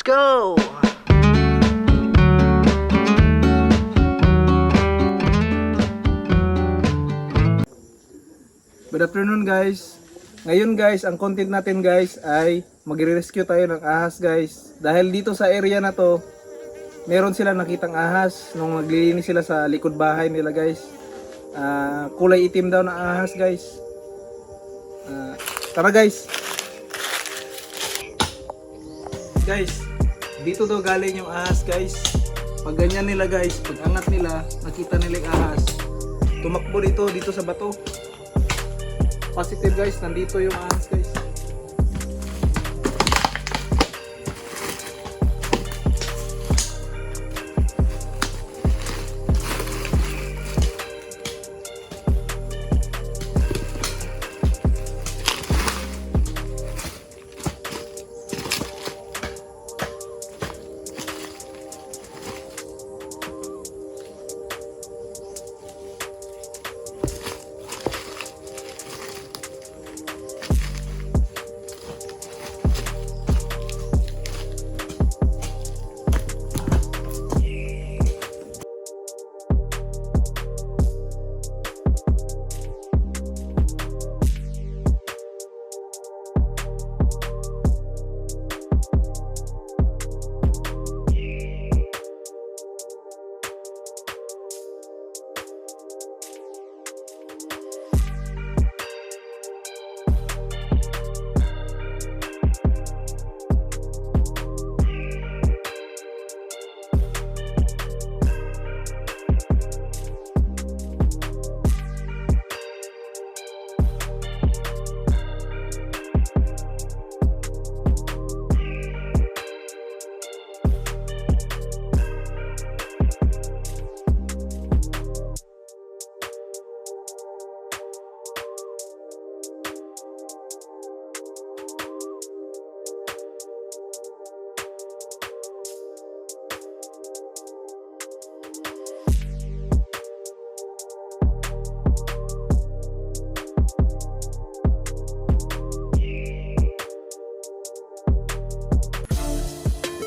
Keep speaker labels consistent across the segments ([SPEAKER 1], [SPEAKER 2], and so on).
[SPEAKER 1] go!
[SPEAKER 2] Good afternoon guys. Ngayon guys, ang content natin guys ay magre-rescue tayo ng ahas guys. Dahil dito sa area na to, meron sila nakitang ahas nung naglilinis sila sa likod bahay nila guys. Ah, kulay itim daw na ahas guys. Ah, tara guys. Guys, dito daw galing yung ahas guys. Pag ganyan nila guys, pag angat nila, nakita nila yung ahas. Tumakbo dito, dito sa bato positive guys nandito yung ahas guys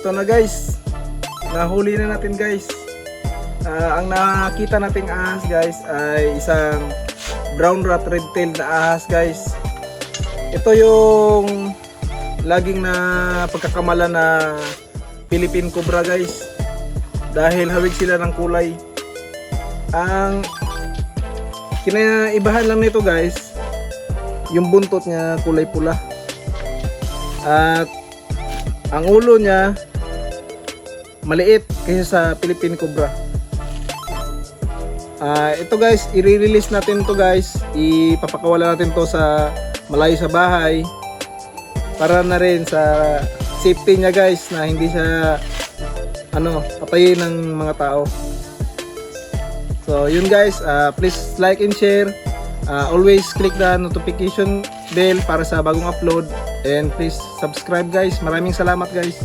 [SPEAKER 2] ito na guys. Nahuli na natin guys. Ah, ang nakita nating ahas guys ay isang brown rat red tail na ahas guys. Ito yung laging na pagkakamala na Philippine Cobra guys. Dahil hawig sila ng kulay. Ang kinaibahan lang nito guys yung buntot niya kulay pula. At ang ulo niya maliit kaysa sa Philippine Cobra Ah, ito guys, i-release natin to guys. Ipapakawala natin to sa malayo sa bahay para na rin sa safety niya guys na hindi siya ano, patayin ng mga tao. So, yun guys, ah, please like and share. Ah, always click the notification bell para sa bagong upload and please subscribe guys. Maraming salamat guys.